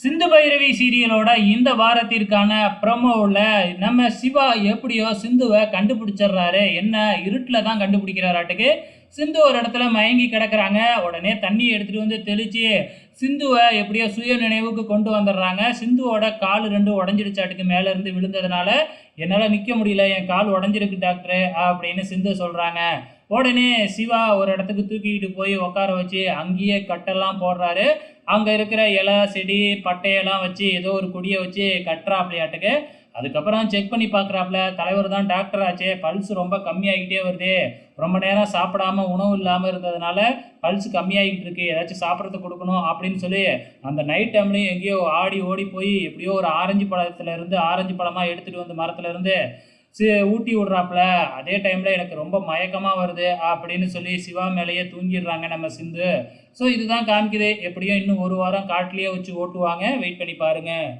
சிந்து பைரவி சீரியலோட இந்த வாரத்திற்கான ப்ரமோவில் நம்ம சிவா எப்படியோ சிந்துவை கண்டுபிடிச்சிடுறாரு. என்ன? இருட்டில் தான் கண்டுபிடிக்கிறாராட்டுக்கு சிந்து ஒரு இடத்துல மயங்கி கிடக்குறாங்க. உடனே தண்ணியை எடுத்துகிட்டு வந்து தெளித்து சிந்துவை எப்படியோ சுய நினைவுக்கு கொண்டு வந்துடுறாங்க. சிந்துவோட கால் ரெண்டு உடஞ்சிடுச்சாட்டுக்கு மேலே இருந்து விழுந்ததுனால என்னால் நிற்க முடியல. என் கால் உடஞ்சிருக்கு டாக்டரு அப்படின்னு சிந்து சொல்கிறாங்க உடனே சிவா ஒரு இடத்துக்கு தூக்கிக்கிட்டு போய் உட்கார வச்சு அங்கேயே கட்டெல்லாம் போடுறாரு. அங்கே இருக்கிற இலை செடி பட்டையெல்லாம் வச்சு ஏதோ ஒரு கொடியை வச்சு கட்டுறாப்லையாட்டுக்கு. அதுக்கப்புறம் செக் பண்ணி பார்க்குறாப்புல தலைவர் தான் டாக்டர் ஆச்சே பல்ஸ் ரொம்ப கம்மியாகிட்டே வருது. ரொம்ப நேரம் சாப்பிடாம உணவு இல்லாமல் இருந்ததுனால பல்ஸ் கம்மியாகிட்டு இருக்கு. ஏதாச்சும் சாப்பிட்றதுக்கு கொடுக்கணும் அப்படின்னு சொல்லி அந்த நைட் டைம்லையும் எங்கேயோ ஆடி ஓடி போய் எப்படியோ ஒரு ஆரஞ்சு பழத்துலேருந்து ஆரஞ்சு பழமாக எடுத்துகிட்டு வந்து மரத்துலேருந்து ஊட்டி விட்றாப்புல. அதே டைமில் எனக்கு ரொம்ப மயக்கமாக வருது அப்படின்னு சொல்லி சிவா மேலேயே தூங்கிடுறாங்க நம்ம சிந்து. ஸோ இதுதான் காமிக்குது. எப்படியும் இன்னும் ஒரு வாரம் காட்டிலேயே வச்சு ஓட்டுவாங்க. வெயிட் பண்ணி பாருங்கள்